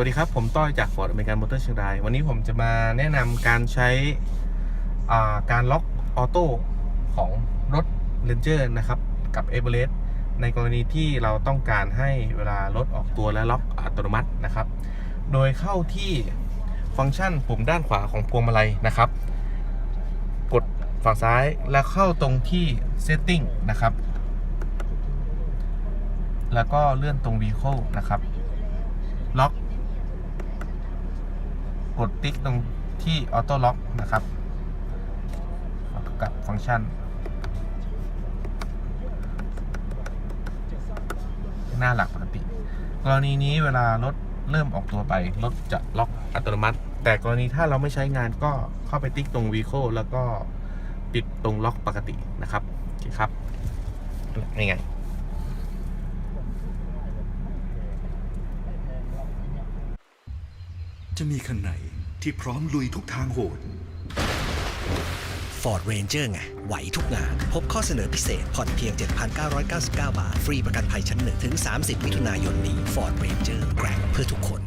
วัสดีครับ ผมต้อยจาก Ford American Motor เชียงราย วันนี้ผมจะมาแนะนำการใช้าการล็อกออโต้ของรถ Ranger นะครับ กับ e v e r e s t ในกรณีที่เราต้องการให้เวลารถออกตัวและล็อกอัตโนมัตินะครับ โดยเข้าที่ฟังก์ชันปุ่มด้านขวาของพวงมาลัยนะครับ กดฝั่งซ้ายแล้วเข้าตรงที่ Setting นะครับ แล้วก็เลื่อนตรง Vehicle นะครับล็อก กดติ๊กตรงที่ออโต้ล็อกนะครับกับฟังก์ชัน หน้าหลักปกติ กรณีนี้เวลารถเริ่มออกตัวไป รถจะล็อกอัตโนมัติ แต่กรณีถ้าเราไม่ใช้งานก็เข้าไปติ๊กตรง Vehicle แล้วก็ปิดตรงล็อกปกตินะครับโอเคครับนี่ไง จะมีคันไหนที่พร้อมลุยทุกทางโหด Ford Ranger ไง ไหวทุกงาน พบข้อเสนอพิเศษ ผ่อนเพียง 7,999 บาท ฟรีประกันภัยชั้นหนึ่งถึง 30 มิถุนายนนี้ Ford Ranger แกร่งเพื่อทุกคน